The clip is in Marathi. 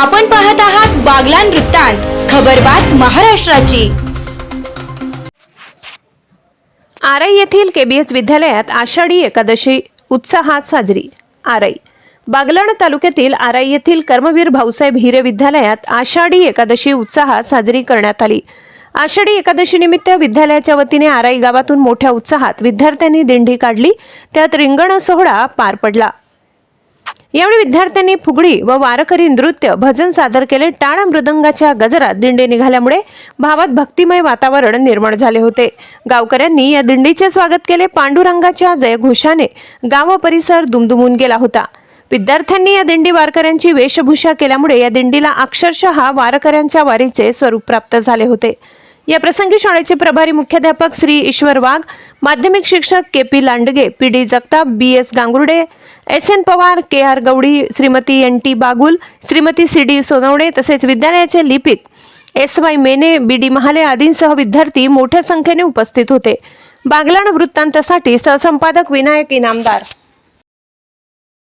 आपण पाहत आहात बागलान वृत्तांत खबरबात महाराष्ट्राची. आरई येथील केबीएस विद्यालयात आषाढी एकादशी उत्साहात साजरी. आरई. बागलाण तालुक्यातील आराई येथील कर्मवीर भाऊसाहेब हिरे विद्यालयात आषाढी एकादशी उत्साहात साजरी करण्यात आली. आषाढी एकादशीनिमित्त विद्यालयाच्या वतीने आराई गावातून मोठ्या उत्साहात विद्यार्थ्यांनी दिंडी काढली. त्यात रिंगण सोहळा पार पडला. यावेळी विद्यार्थ्यांनी फुगडी व वारकरी नृत्य भजन सादर केले. टाळ मृदंगाच्या गजरात दिंडी निघाल्यामुळे भावात भक्तिमय वातावरण निर्माण झाले होते. गावकऱ्यांनी या दिंडीचे स्वागत केले. पांडुरंगाच्या जयघोषाने गाव परिसर दुमदुमून गेला होता. विद्यार्थ्यांनी या दिंडी वारकऱ्यांची वेशभूषा केल्यामुळे या दिंडीला अक्षरशः वारकऱ्यांच्या वारीचे स्वरूप प्राप्त झाले होते. या प्रसंगी शाळेचे प्रभारी मुख्याध्यापक श्री ईश्वर वाघ माध्यमिक शिक्षक K P Landge P D Jagtap B S Gangurde S N Pawar K R Gawdi Shrimati N T Bagul Shrimati C D Sonawane तसेच विद्यालयाचे लिपिक S Y Mene B D Mahale आदींसह विद्यार्थी मोठ्या संख्येने उपस्थित होते. बागलाण वृत्तांतासाठी सहसंपादक विनायक इनामदार.